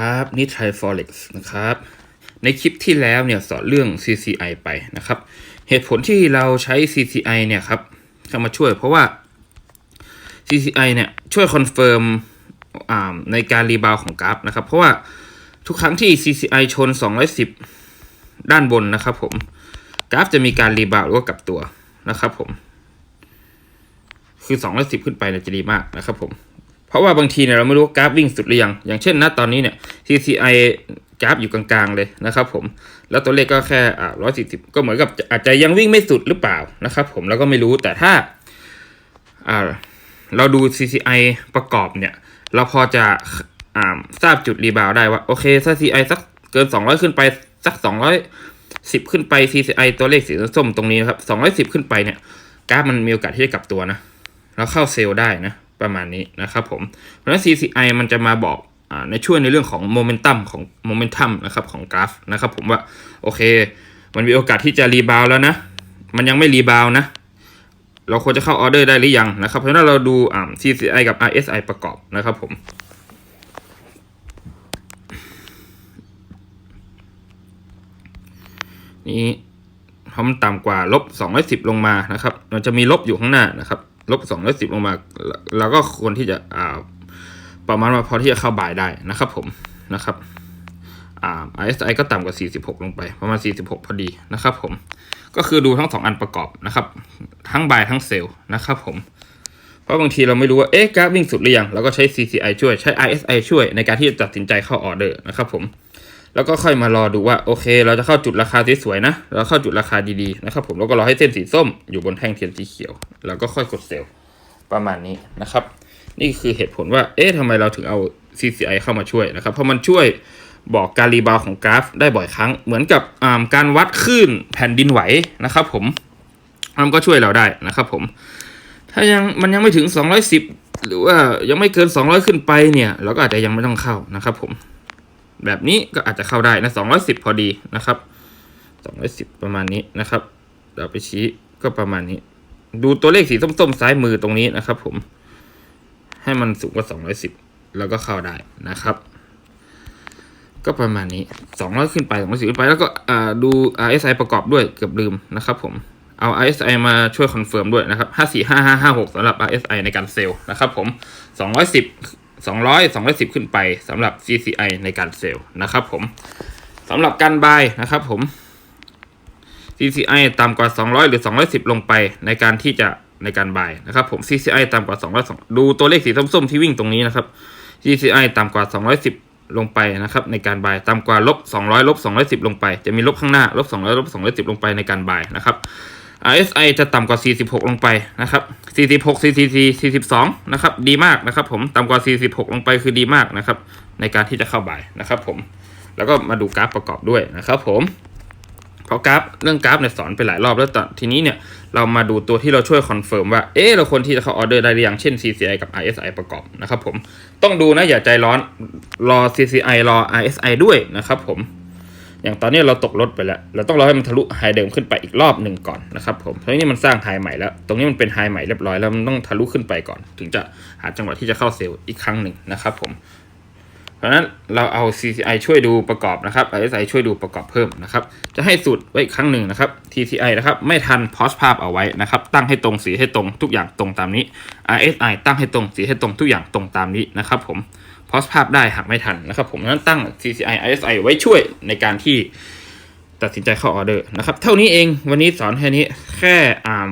ครับนี่ไทฟอเร็กซ์นะครับ ในคลิปที่แล้วเนี่ยสอนเรื่อง CCI ไปนะครับ เหตุผลที่เราใช้ CCI เนี่ยครับเข้ามาช่วยเพราะว่า CCI เนี่ยช่วยคอนเฟิร์มในการรีบาวของกราฟนะครับ เพราะว่าทุกครั้งที่ CCI ชน 210 ด้านบนนะครับผมกราฟจะมีการรีบาวหรือว่ากลับตัวนะครับผมคือ 210 ขึ้นไปเนี่ยจะดีมากนะครับผม เพราะว่าบางทีเนี่ยเราไม่รู้ว่ากราฟวิ่งสุดหรือยัง อย่างเช่นณตอนนี้เนี่ย CCI กราฟอยู่กลางๆเลยนะครับผม แล้วตัวเลขก็แค่อ่า140ก็เหมือนกับอาจจะยังวิ่งไม่สุดหรือเปล่านะครับผมแล้วก็ไม่รู้แต่ถ้าเราดู CCI ประกอบเนี่ย เราพอจะทราบจุดรีบาวได้ว่า โอเคถ้า CCI สักเกิน 200 ขึ้นไปสัก 210 ขึ้นไป CCI ตัวเลขสีส้มตรงนี้นะครับ210 ขึ้นไปเนี่ยกราฟมันมีโอกาสที่จะกลับตัวนะ แล้วเข้าเซลล์ได้นะ ประมาณนี้นะครับผมเพราะฉะนั้น CCI มันจะมาบอกอในช่วยในเรื่องของโมเมนตัมของโมเมนตัมนะครับของกราฟนะครับผมว่าโอเค มันมีโอกาสที่จะรีบาวแล้วนะ มันยังไม่รีบาวนะ เราควรจะเข้าออเดอร์ได้หรือยังนะครับ เพราะฉะนั้นเราดู CCI กับ RSI ประกอบนะครับผมนี่พอมันต่ำกว่าลบ210 ลงมานะครับ มันจะมีลบอยู่ข้างหน้านะครับ ลบ210ลงมาเราก็ควรที่จะอ่าประมาณว่าพอที่จะเข้าบ่ายได้นะครับผมนะครับอ่า RSI ก็ต่ำกว่า 46 ลงไป ประมาณ 46 พอดีนะครับผมก็คือดูทั้งสองอันประกอบนะครับ ทั้งบ่ายทั้งเซลล์นะครับผมเพราะบางทีเราไม่รู้ว่าเอ๊ะกราฟวิ่งสุดหรือยังเราก็ใช้ CCI ช่วยใช้ RSI ช่วยในการที่จะตัดสินใจเข้าออเดอร์นะครับผม แล้วก็ค่อยมารอดูว่าโอเค เราจะเข้าจุดราคาสวยๆนะ เราเข้าจุดราคาดีๆนะครับผมแล้วก็รอให้เส้นสีส้มอยู่บนแท่งเทียนสีเขียว แล้วก็ค่อยกดเซลล์ประมาณนี้นะครับ นี่คือเหตุผลว่าเอ๊ะทำไมเราถึงเอา CCI เข้ามาช่วยนะครับ เพราะมันช่วยบอกการรีบาวของกราฟได้บ่อยครั้ง เหมือนกับการวัดคลื่นแผ่นดินไหวนะครับ ผมมันก็ช่วยเราได้นะครับ ผม ถ้ายังมันยังไม่ถึง 210 หรือว่ายังไม่เกิน 200 ขึ้นไปเนี่ย เราก็อาจจะยังไม่ต้องเข้านะครับ ผม แบบนี้ก็อาจจะเข้าได้นะ210พอดีนะครับ210ประมาณนี้นะครับเราไปชี้ก็ประมาณนี้ ดูตัวเลขสีส้มๆซ้ายมือตรงนี้นะครับ ผม ให้มันสูงกว่า210แล้วก็เข้าได้นะครับ ก็ประมาณนี้200ขึ้นไป210ขึ้นไปแล้วก็ดู RSI ประกอบด้วยเกือบลืมนะครับ ผมเอา RSI มาช่วยคอนเฟิร์มด้วยนะครับ 545556สำหรับ RSI ในการเซลล์นะครับผม 210 200 210 ขึ้นไปสำหรับ CCI ในการเซลล์นะครับผมสำหรับการบายนะครับผม CCI ต่ำกว่า 200 หรือ 210 ลงไปในการที่จะในการบายนะครับผม CCI ต่ำกว่า 200ดูตัวเลขสีส้มๆที่วิ่งตรงนี้นะครับ CCI ต่ำกว่า 210 ลงไปนะครับในการบายต่ำกว่าลบ200ลบ210 ลงไป จะมีลบข้างหน้าลบ200ลบ210 ลงไปในการบายนะครับ RSI จะต่ำกว่า 46 ลงไปนะครับ 46 44 42 นะครับ ดีมากนะครับผม ต่ำกว่า 46 ลงไปคือดีมากนะครับ ในการที่จะเข้าบ่ายนะครับผม แล้วก็มาดูกราฟประกอบด้วยนะครับผม เพราะกราฟเรื่องกราฟเนี่ยสอนไปหลายรอบแล้วแต่ทีนี้เนี่ยเรามาดูตัวที่เราช่วยคอนเฟิร์มว่า เออเราควรที่จะเข้าออเดอร์ได้หรือยัง เช่น CCI กับ RSI ประกอบนะครับผม ต้องดูนะอย่าใจร้อน รอ CCI รอ RSI ด้วยนะครับผม อย่างตอนนี้เราตกรถไปแล้ว เราต้องรอให้มันทะลุไฮเดิมขึ้นไปอีกรอบหนึ่งก่อนนะครับผมเพราะนี่มันสร้างไฮใหม่แล้ว ตรงนี้มันเป็นไฮใหม่เรียบร้อยแล้วมันต้องทะลุขึ้นไปก่อน ถึงจะหาจังหวะที่จะเข้าเซลล์อีกครั้งหนึ่งนะครับผม เพราะฉะนั้นเราเอา CCI ช่วยดูประกอบนะครับ RSI ช่วยดูประกอบเพิ่มนะครับ จะให้สูตรไว้อีกครั้งหนึ่งนะครับ TCI นะครับไม่ทันพอสภาพเอาไว้นะครับ ตั้งให้ตรงสีให้ตรงทุกอย่างตรงตามนี้ RSI ตั้งให้ตรงสีให้ตรงทุกอย่างตรงตามนี้นะครับผม พอสภาพได้หากไม่ทันนะครับผมนั้นตั้ง TCI RSI ไว้ช่วยในการที่ตัดสินใจเข้าออเดอร์นะครับ เท่านี้เองวันนี้สอนแค่นี้แค่อ่า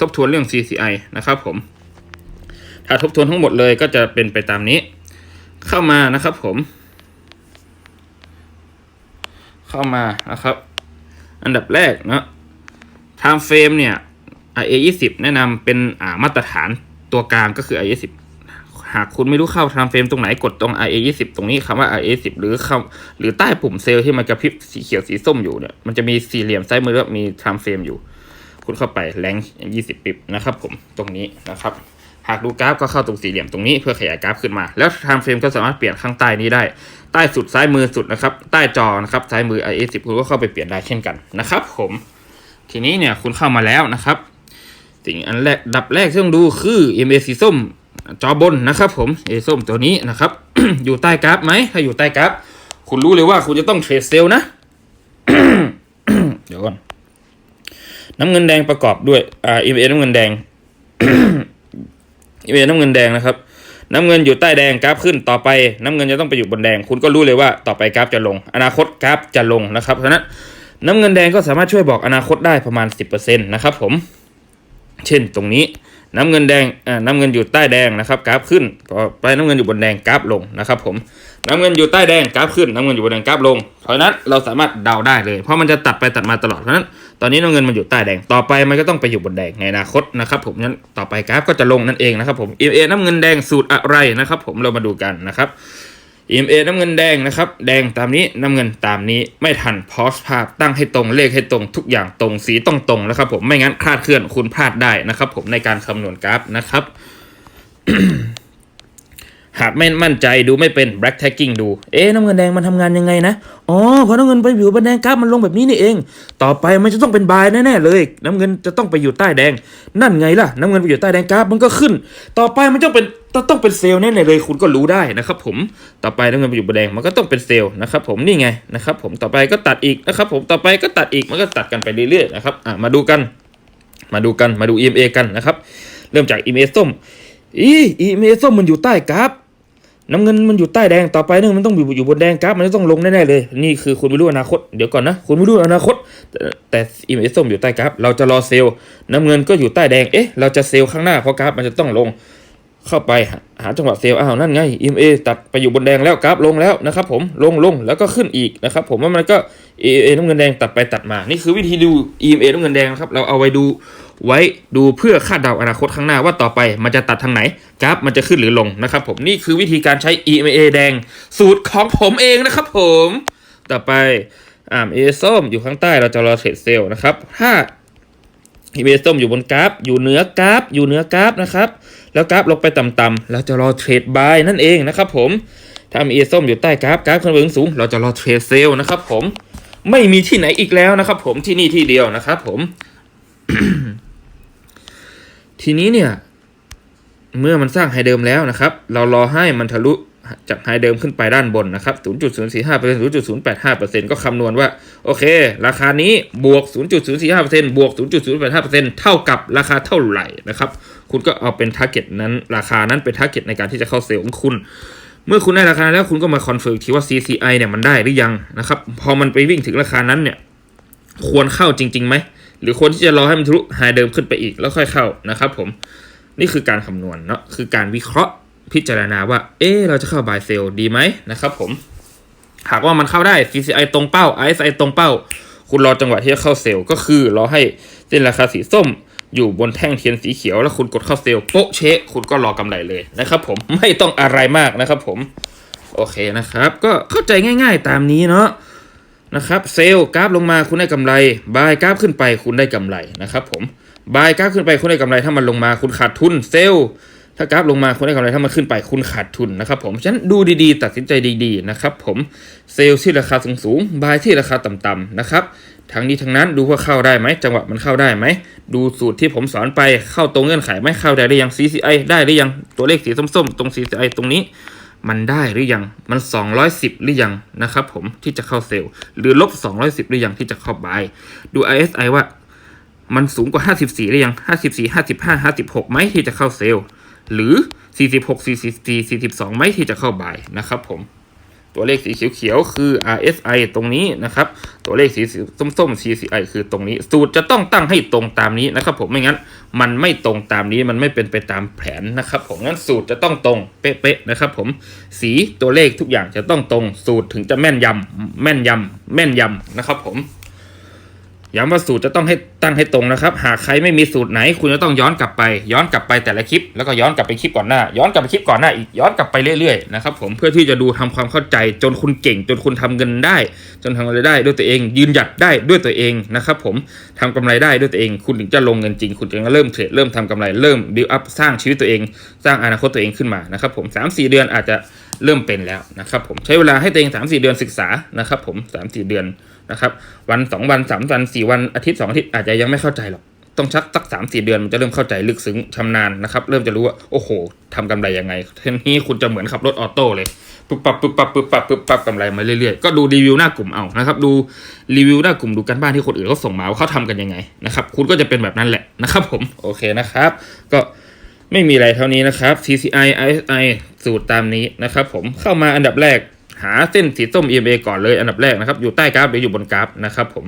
ทบทวนเรื่อง CCI นะครับผม ถ้าทบทวนทั้งหมดเลยก็จะเป็นไปตามนี้ เข้ามานะครับผม เข้ามานะครับ อันดับแรกเนาะ time frame เนี่ย IA 20แนะนำเป็นอ่ามาตรฐานตัวกลางก็คือ IA 10 หากคุณไม่รู้เข้า time frame ตรงไหนกดตรง IA 20ตรงนี้คำว่า IA 10หรือคำหรือใต้ปุ่มเซลล์ที่มันกระพริบสีเขียวสีส้มอยู่เนี่ยมันจะมีสี่เหลี่ยมซ้ายมือแล้วมี time frame อยู่ คุณเข้าไปแรง20 ปิบนะครับ ผมตรงนี้นะครับ หากดูกราฟก็เข้าตรงสี่เหลี่ยมตรงนี้เพื่อขยายกราฟขึ้นมา แล้ว time frame ก็สามารถเปลี่ยนข้างใต้นี้ได้ ใต้สุดซ้ายมือสุดนะครับ ใต้จอนะครับซ้ายมือ IA 10คุณก็เข้าไปเปลี่ยนได้เช่นกันนะครับ ผม ทีนี้เนี่ยคุณเข้ามาแล้วนะครับสิ่งอันแรกดับแรกที่ต้องดูคือ MA สีส้ม จอบนนะครับผมเอส้มตัวนี้นะครับ อยู่ใต้กราฟไหมถ้าอยู่ใต้กราฟคุณรู้เลยว่าคุณจะต้องเทรดเซลล์นะ เดี๋ยวก่อน น้ำเงินแดงประกอบด้วยอ่า EMA น้ำเงินแดง EMA น้ำเงินแดงนะครับ น้ำเงินอยู่ใต้แดงกราฟขึ้นต่อไป น้ำเงินจะต้องไปอยู่บนแดง คุณก็รู้เลยว่าต่อไปกราฟจะลง อนาคตกราฟจะลงนะครับเพราะฉะนั้นน้ำเงินแดงก็สามารถช่วยบอกอนาคตได้ประมาณ 10%นะครับผม เช่นตรงนี้น้ำเงินแดงอ่าน้ำเงินอยู่ใต้แดงนะครับกราฟขึ้นต่อไปน้ำเงินอยู่บนแดงกราฟลงนะครับผมน้ำเงินอยู่ใต้แดงกราฟขึ้นน้ำเงินอยู่บนแดงกราฟลง เพราะนั้นเราสามารถเดาได้เลย เพราะมันจะตัดไปตัดมาตลอดเพราะนั้นตอนนี้น้ำเงินมันอยู่ใต้แดงต่อไปมันก็ต้องไปอยู่บนแดงในอนาคตนะครับผมนั้นต่อไปกราฟก็จะลงนั่นเองนะครับผม EMA น้ำเงินแดงสูตรอะไรนะครับผมเรามาดูกันนะครับ EMA น้ำเงินแดงนะครับ แดงตามนี้น้ำเงินตามนี้ไม่ทันพอสภาพตั้งให้ตรงเลขให้ตรงทุกอย่างตรงสีต้องตรงนะครับผมไม่งั้นคลาดเคลื่อนคุณพลาดได้นะครับ ผมในการคำนวณกราฟนะครับ หากไม่มั่นใจดูไม่เป็น black tagging ดู เอ๊ะน้ำเงินแดงมันทำงานยังไงนะ อ๋อเพราะน้ำเงินไปอยู่บนแดงกราฟมันลงแบบนี้นี่เอง ต่อไปมันจะต้องเป็นบายแน่ๆเลย น้ำเงินจะต้องไปอยู่ใต้แดง นั่นไงล่ะ น้ำเงินไปอยู่ใต้แดงกราฟมันก็ขึ้น ต่อไปมันต้องเป็นต้องเป็นเซลล์แน่ๆเลย คุณก็รู้ได้นะครับผม ต่อไปน้ำเงินไปอยู่บนแดงมันก็ต้องเป็นเซลล์นะครับผมนี่ไงนะครับผมต่อไปก็ตัดอีกนะครับผมต่อไปก็ตัดอีกมันก็ตัดกันไปเรื่อยๆนะครับอะมาดูกัน มาดูกันมาดู EMA กันนะครับเริ่มจาก EMA ส้มอี EMA ส้มมันอยู่ใต้กราฟ น้ำเงินมันอยู่ใต้แดงต่อไปนึงมันต้องอยู่อยู่บนแดงกราฟมันจะต้องลงแน่ๆเลย นี่คือคุณไม่รู้อนาคตเดี๋ยวก่อนนะ คุณไม่รู้อนาคต แต่แต่อีเมส้มอยู่ใต้กราฟเราจะรอเซลล์น้ำเงินก็อยู่ใต้แดงเอ๊ะเราจะเซลล์ข้างหน้าเพราะกราฟมันจะต้องลง เข้าไปหาจังหวะเซลล์อ้าวนั่นไง EMA ตัดไปอยู่บนแดงแล้วกราฟลงแล้วนะครับผมลงลงแล้วก็ขึ้นอีกนะครับผมว่ามันก็ EMA น้ำเงินแดงตัดไปตัดมา นี่คือวิธีดู EMA น้ำเงินแดงนะครับเราเอาไว้ดูไว้ดูเพื่อคาดเดาอนาคตข้างหน้าว่าต่อไปมันจะตัดทางไหนกราฟมันจะขึ้นหรือลงนะครับผมนี่คือวิธีการใช้ EMA แดงสูตรของผมเองนะครับผมต่อไปอ่า EMA ส้มอยู่ข้างใต้เราจะรอเทรดเซลล์นะครับถ้าอีเมส้มอยู่บนกราฟ อยู่เหนือกราฟ อยู่เหนือกราฟนะครับ แล้วกราฟลงไปต่ำๆเราจะรอเทรดบายนั่นเองนะครับผมถ้ามีเอส้มอยู่ใต้กราฟกราฟขึ้นไปสูง เราจะรอเทรดเซลล์นะครับผมไม่มีที่ไหนอีกแล้วนะครับ ผมที่นี่ที่เดียวนะครับผม ทีนี้เนี่ย เมื่อมันสร้างไฮเดิมแล้วนะครับ เรารอให้มันทะลุ จากไฮเดิมขึ้นไปด้านบนนะครับ 0.045% 0.085%ก็คำนวณว่า โอเค ราคานี้บวก 0.045%บวก 0.085%เท่ากับราคาเท่าไหร่นะครับ คุณก็เอาเป็นทาร์เก็ตนั้น ราคานั้นเป็นทาร์เก็ตในการที่จะเข้าเซลล์ของคุณ เมื่อคุณได้ราคาแล้วคุณก็มาคอนเฟิร์มทีว่า CCI เนี่ยมันได้หรือยังนะครับ พอมันไปวิ่งถึงราคานั้นเนี่ย ควรเข้าจริงๆไหม หรือควรที่จะรอให้มันทะลุไฮเดิมขึ้นไปอีกแล้วค่อยเข้านะครับ ผม นี่คือการคำนวณเนาะ คือการวิเคราะห์ พิจารณาว่า เอ๊เราจะเข้าบายเซลดีไหมนะครับผม หากว่ามันเข้าได้ CCI ตรงเป้า RSI ตรงเป้า คุณรอจังหวะที่จะเข้าเซลล์ก็คือรอให้เส้นราคาสีส้มอยู่บนแท่งเทียนสีเขียว แล้วคุณกดเข้าเซลล์โป๊ะเชะคุณก็รอกำไรเลยนะครับผมไม่ต้องอะไรมากนะครับผม โอเคนะครับ ก็เข้าใจง่าย ๆ ตามนี้เนาะนะครับเซลล์กราฟลงมาคุณได้กำไรบายกราฟขึ้นไปคุณได้กำไรนะครับผมบายกราฟขึ้นไปคุณได้กำไรถ้ามันลงมาคุณขาดทุนเซลล์ ถ้ากราฟลงมาคุณได้กำไรถ้ามันขึ้นไปคุณขาดทุนนะครับผมฉะนั้นดูดีๆ ตัดสินใจดีๆนะครับผมเซลล์ที่ราคาสูงๆบายที่ราคาต่ำๆนะครับทั้งนี้ทั้งนั้นดูว่าเข้าได้ไหมจังหวะมันเข้าได้ไหมดูสูตรที่ผมสอนไปเข้าตรงเงื่อนไขไหมเข้าได้หรือยัง CCI ได้หรือยังตัวเลขสีส้มๆ ตรง CCI ตรงนี้ มันได้หรือยังมัน 210 หรือยังนะครับผมที่จะเข้าเซลล์หรือลบ 210 หรือยังที่จะเข้าบายดู ISI ว่ามันสูงกว่า 54 หรือยัง 54 55 56ไหมที่จะเข้าเซลล์ หรือ 46 44 42ไหมที่จะเข้าบ่ายนะครับผม ตัวเลขสีเขียวๆคือ RSI ตรงนี้นะครับ ตัวเลขสีส้มๆ CCI คือตรงนี้ สูตรจะต้องตั้งให้ตรงตามนี้นะครับ ผมไม่งั้น มันไม่ตรงตามนี้มันไม่เป็นไปตามแผนนะครับ ผมงั้นสูตรจะต้องตรงเป๊ะๆนะครับ ผมสีตัวเลขทุกอย่างจะต้องตรง สูตรถึงจะแม่นยำแม่นยำแม่นยำนะครับ ผม ย้ำว่าสูตรจะต้องให้ตั้งให้ตรงนะครับ หากใครไม่มีสูตรไหน คุณจะต้องย้อนกลับไป ย้อนกลับไปแต่ละคลิป แล้วก็ย้อนกลับไปคลิปก่อนหน้า ย้อนกลับไปคลิปก่อนหน้าอีก ย้อนกลับไปเรื่อยๆนะครับผม เพื่อที่จะดูทำความเข้าใจจนคุณเก่ง จนคุณทำเงินได้ จนทำอะไรได้ด้วยตัวเอง ยืนหยัดได้ด้วยตัวเองนะครับผมทำกำไรได้ด้วยตัวเอง คุณถึงจะลงเงินจริง คุณถึงจะเริ่มเทรด เริ่มทำกำไร เริ่มบิวอัพ สร้างชีวิตตัวเอง สร้างอนาคตตัวเองขึ้นมา นะครับผมสามสี่เดือนอาจจะ เริ่มเป็นแล้วนะครับผมใช้เวลาให้ตัวเองสามสี่เดือนศึกษานะครับ ผมสามสี่เดือนนะครับ วันสองวันสามวันสี่วันอาทิตย์สองอาทิตย์อาจจะยังไม่เข้าใจหรอกต้องชักสักสามสี่เดือนมันจะเริ่มเข้าใจลึกซึ้งชำนาญนะครับ เริ่มจะรู้ว่าโอ้โหทำกำไรยังไงทีนี้คุณจะเหมือนขับรถออโต้เลยปุ๊บปับปุ๊บปับปุ๊บปับปุ๊บปับกำไรมาเรื่อยๆก็ดูรีวิวหน้ากลุ่มเอานะครับดูรีวิวหน้ากลุ่มดูการบ้านที่คนอื่นเขาส่งมาว่าเขาทำกันยังไงนะครับคุณก็จะเป็นแบบนั้นแหละนะครับผมโอเคนะครับ ก็ไม่มีอะไรเท่านี้นะครับ CCI ISI สูตรตามนี้นะครับผมเข้ามาอันดับแรกหาเส้นสีส้ม EMA ก่อนเลยอันดับแรกนะครับ อยู่ใต้กราฟหรืออยู่บนกราฟนะครับผม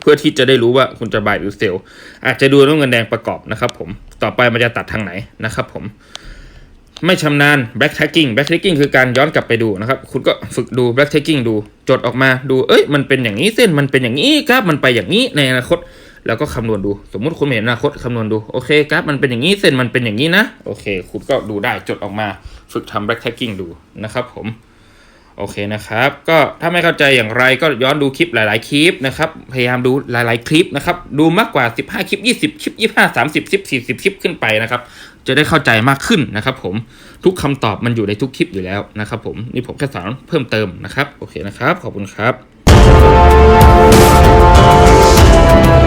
เพื่อที่จะได้รู้ว่าคุณจะบายหรือเซลล์อาจจะดูน้ำเงินแดงประกอบนะครับผมต่อไปมันจะตัดทางไหนนะครับผมไม่ชำนาญ back tracking back tracking คือการย้อนกลับไปดูนะครับ คุณก็ฝึกดู back tracking ดู จดออกมาดูเอ้ยมันเป็นอย่างนี้เส้นมันเป็นอย่างนี้กราฟมันไปอย่างนี้ในอนาคต แล้วก็คำนวณดู สมมุติคุณเห็นอนาคตคำนวณดูโอเคกราฟมันเป็นอย่างนี้เส้นมันเป็นอย่างนี้นะโอเค คุณก็ดูได้จดออกมา ฝึกทำ back tracking ดูนะครับผมโอเคนะครับ ก็ถ้าไม่เข้าใจอย่างไรก็ย้อนดูคลิปหลาย ๆ คลิปนะครับ พยายามดูหลาย ๆ คลิปนะครับ ดูมากกว่า 15 คลิป 20 คลิป 25 30 คลิป 40 คลิปขึ้นไปนะครับ จะได้เข้าใจมากขึ้นนะครับผม ทุกคำตอบมันอยู่ในทุกคลิปอยู่แล้วนะครับผม นี่ผมแค่สอนเพิ่มเติมนะครับ โอเคนะครับ ขอบคุณครับ